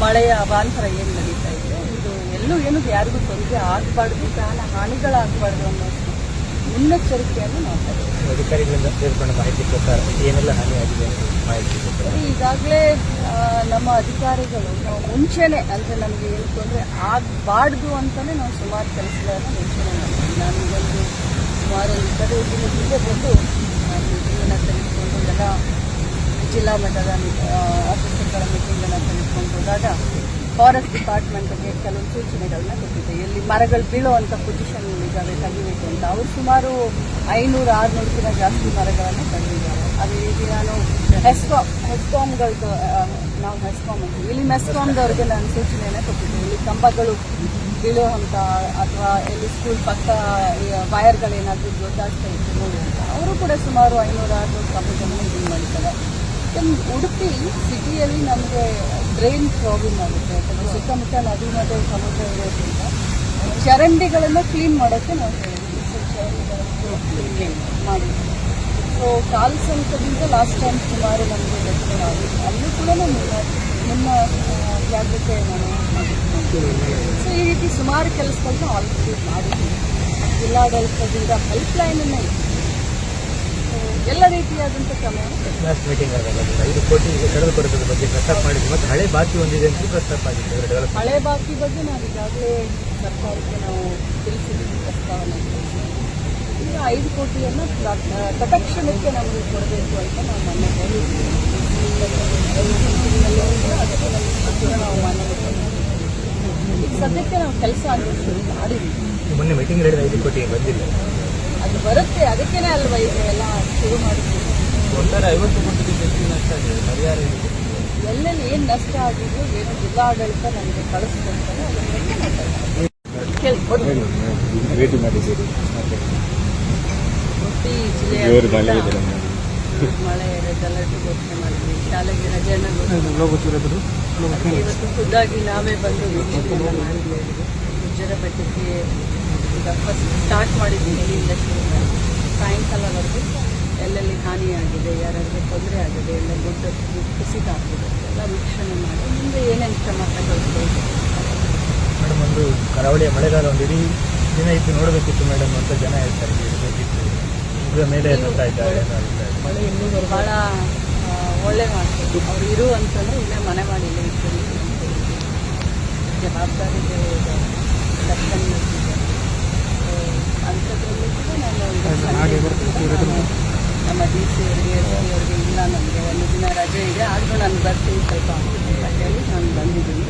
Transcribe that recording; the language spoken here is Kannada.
ಮಳೆಯ ಅವಾಂತರ ಏನು ನಡೀತಾ ಇದೆ? ಇದು ಎಲ್ಲೂ ಏನು ಯಾರಿಗೂ ತೊಂದರೆ ಆಗಬಾರ್ದು ಪ್ರಾಣ ಹಾನಿಗಳಾಗಬಾರ್ದು ಅನ್ನೋ ಮುನ್ನೆಚ್ಚರಿಕೆಯನ್ನು ನಾವು. ಅಧಿಕಾರಿಗಳಿಂದ ಸೇರ್ಕೊಂಡ ಮಾಹಿತಿ ಪ್ರಕಾರ ಏನೆಲ್ಲ ಹಾನಿಯಾಗಿದೆ ಮಾಹಿತಿ ಈಗಾಗಲೇ ನಮ್ಮ ಅಧಿಕಾರಿಗಳು ನಾವು ಮುಂಚೆನೆ ಅಂದರೆ ನಮಗೆ ಏನು ತೊಂದರೆ ಆಗಬಾರ್ದು ಅಂತಲೇ ನಾವು ಸುಮಾರು ಕೆಲಸಗಳನ್ನು ಮುಂಚೆನೆ ಮಾಡ್ತೀವಿ ನಾನು ಒಂದು ಸುಮಾರು ದಿನ ಹಿಂದೆ ಬಂದು ಮೀಟಿಂಗನ್ನು ತೆಗೆದುಕೊಂಡು ಎಲ್ಲ ಜಿಲ್ಲಾ ಮಟ್ಟದ ಆಫೀಸರ್ಗಳ ಮೀಟಿಂಗನ್ನು ತೆಗೆದುಕೊಂಡು ಹೋದಾಗ ಫಾರೆಸ್ಟ್ ಡಿಪಾರ್ಟ್ಮೆಂಟ್ಗೆ ಕೆಲವು ಸೂಚನೆಗಳನ್ನ ಕೊಟ್ಟಿದ್ದೆ. ಎಲ್ಲಿ ಮರಗಳು ಬೀಳುವಂಥ ಪೊಸಿಷನ್ ಇದ್ದಾವೆ, ತೆಗಿಬೇಕು ಅಂತ. ಅವರು ಸುಮಾರು ಐನೂರು, ಆರುನೂರಕ್ಕಿಂತ ಜಾಸ್ತಿ ಮರಗಳನ್ನು ತೆಗೆದಿದ್ದಾರೆ ಅದೇ ರೀತಿ ನಾನು ಹೆಸ್ಕಾಮ್ ಹೆಸ್ಕಾಮ್ಗಳದ್ದು ನಾವು ಹೆಸ್ಕಾಮ್ ಅಂತೀವಿ. ಇಲ್ಲಿ ಮೆಸ್ಕಾಮ್ದವ್ರಿಗೆ ನಾನು ಸೂಚನೆಯನ್ನು ಕೊಟ್ಟಿದ್ದೆ. ಇಲ್ಲಿ ಕಂಬಗಳು ಬೀಳುವಂತ ಅಥವಾ ಎಲ್ಲಿ ಸ್ಕೂಲ್ ಪಕ್ಕ ವೈರ್ಗಳೇನಾದರೂ ಗೊತ್ತಾಗ್ತಾ ಇತ್ತು ನೋಡಿ ಅಂತ. ಅವರು ಕೂಡ ಸುಮಾರು ಐನೂರು, ಆರುನೂರು ಕಂಬಗಳನ್ನು ಇದು ಮಾಡಿದ್ದಾರೆ. ಉಡುಪಿ ಸಿಟಿಯಲ್ಲಿ ನಮಗೆ ಡ್ರೈನ್ ಪ್ರಾಬ್ಲಮ್ ಆಗುತ್ತೆ. ಯಾಕಂದರೆ ಸುತ್ತಮುತ್ತ ನದಿ ನದಿ ಸಮುದ್ರ ಇರೋದ್ರಿಂದ ಚರಂಡಿಗಳನ್ನು ಕ್ಲೀನ್ ಮಾಡೋಕ್ಕೆ ನಾವು ಹೇಳಿದ್ವಿ ಸೊ ಚರಂಡಿಗಳನ್ನು ಕ್ಲೀನ್ ಮಾಡಿ. ಸೊ ಕಾಲು ಸಂಕದಿಂದ ಲಾಸ್ಟ್ ಟೈಮ್ ಸುಮಾರು ನಮಗೆ ದರ್ಶನ ಆಗಿದೆ ಅಲ್ಲೂ ಕೂಡ ನಮ್ಮ ನಿಮ್ಮ ಜಾಗೃತೆ ನಾನು ಸೊ ಈ ರೀತಿ ಸುಮಾರು ಕೆಲಸಗಳನ್ನ ಆಲ್ರೆಡಿ ಮಾಡಿದ್ದೀವಿ ಜಿಲ್ಲಾಡಳಿತದಿಂದ ಹೆಲ್ಪ್ ಲೈನನ್ನು ಎಲ್ಲ ರೀತಿಯಾದಂಥ ಕ್ರಮವನ್ನು ಲಾಸ್ಟ್ ಮೀಟಿಂಗ್ ಆದಾಗ ಐದು ಕೋಟಿ ಕಳೆದುಕೊಡೋದ್ರ ಬಗ್ಗೆ ಪ್ರಸ್ತಾಪ ಮಾಡಿದ್ವಿ. ಮತ್ತು ಹಳೆ ಬಾಕಿ ಒಂದಿದೆ ಅಂತ ಪ್ರಸ್ತಾಪ ಆಗಿದೆ ಅದರ ಡೆವಲಪ್ ಹಳೆ ಬಾಕಿ ಬಗ್ಗೆ ನಾವು ಈಗಾಗಲೇ ಸರ್ಕಾರಕ್ಕೆ ನಾವು ತಿಳಿಸಿದ್ದೀವಿ ಪ್ರಸ್ತಾವನೆ. ಈಗ ಐದು ಕೋಟಿಯನ್ನು ತತ್ಕ್ಷಣಕ್ಕೆ ನಮಗೆ ಕೊಡಬೇಕು ಅಂತ ನಾವು ಮೊನ್ನೆ ಹೇಳಿದ್ವಿ ಅದಕ್ಕೆ ನಮ್ಮ ನಾವು ಮಾನ್ಯ. ಈಗ ಸದ್ಯಕ್ಕೆ ನಾವು ಕೆಲಸ ಆಗಲು ಶುರು ಮೊನ್ನೆ ಮೀಟಿಂಗ್ ಹೇಳಿದ ಐದು ಕೋಟಿ ಬಂದಿಲ್ಲ. ಅದು ಬರುತ್ತೆ. ಅದಕ್ಕೇನೆ ಅಲ್ವಾ ಈಗ ಒಟ್ಟಾರೆ ಐವತ್ತು ಕೋಟಿಗೆ ಹೆಚ್ಚು ನಷ್ಟ ಆಗಿದೆ. ಪರಿಹಾರ ಎಲ್ಲೆಲ್ಲಿ ಏನು ನಷ್ಟ ಆಗಿದೆಯೋ ಏನು ಜಿಲ್ಲಾಡಳಿತ ನಮಗೆ ಕಳಿಸ್ಕೊಡ್ತಾರೆ ಭೇಟಿ ಮಾಡಿದ್ದೀರಿ. ಉಡುಪಿ ಜಿಲ್ಲೆಯ ಮಳೆ ಇದೆ ಅಲರ್ಟ್ ಘೋಷಣೆ ಮಾಡಿದ್ವಿ ಶಾಲೆಗೆ ರಜೆಯನ್ನು ಘೋಷಣೆ ಇವತ್ತು ಖುದ್ದಾಗಿ ನಾವೇ ಬಂದು ಮಾಡಿದ್ವಿ ಗುಜ್ಜರ ಬೆಟ್ಟಕ್ಕೆ ಸ್ಟಾರ್ಟ್ ಮಾಡಿದ್ವಿ ಇಲ್ಲಿಂದ ಮಾಡಿ. ಸಾಯಂಕಾಲವರೆಗೂ ಎಲ್ಲೆಲ್ಲಿ ಹಾನಿಯಾಗಿದೆ ಯಾರಾದರೂ ತೊಂದರೆ ಆಗಿದೆ ಎಲ್ಲ ದೊಡ್ಡ ಕುಸಿತ ಆಗಿದೆ ಎಲ್ಲ ವೀಕ್ಷಣೆ ಮಾಡಿ ಮುಂದೆ ಏನೇನು ಕ್ರಮ ತಗೊಳ್ಬೇಕು? ಮೇಡಮ್ ಒಂದು ಕರಾವಳಿಯ ಮಳೆಗಾಲ ಒಂದು ಇಡೀ ದಿನ ಇದ್ದು ನೋಡಬೇಕಿತ್ತು ಮೇಡಮ್ ಅಂತ ಜನ ಹೇಳ್ತಾರೆ ಇದರ ಮೇಲೆ ಇದ್ದಾರೆ ಮಳೆ ಇನ್ನೂ ಬಹಳ ಒಳ್ಳೆ ಮಾಡ್ತೀವಿ ಅವ್ರು ಇರು ಅಂತಂದ್ರೆ ಇಲ್ಲೇ ಮನೆ ಮಾಡಿಲ್ಲ ಜವಾಬ್ದಾರಿ ಇರ್ತೀರಿ ಬಿ ಸಿ ಅವರಿಗೆ ಇಲ್ಲ ನನಗೆ ಒಂದು ದಿನ ರಜೆ ಇದೆ, ಆದರೂ ನಾನು ಬರ್ತೀನಿ ಸ್ವಲ್ಪ ಅಂತ ಹೇಳಿ ನಾನು ಬಂದಿದ್ದೀನಿ.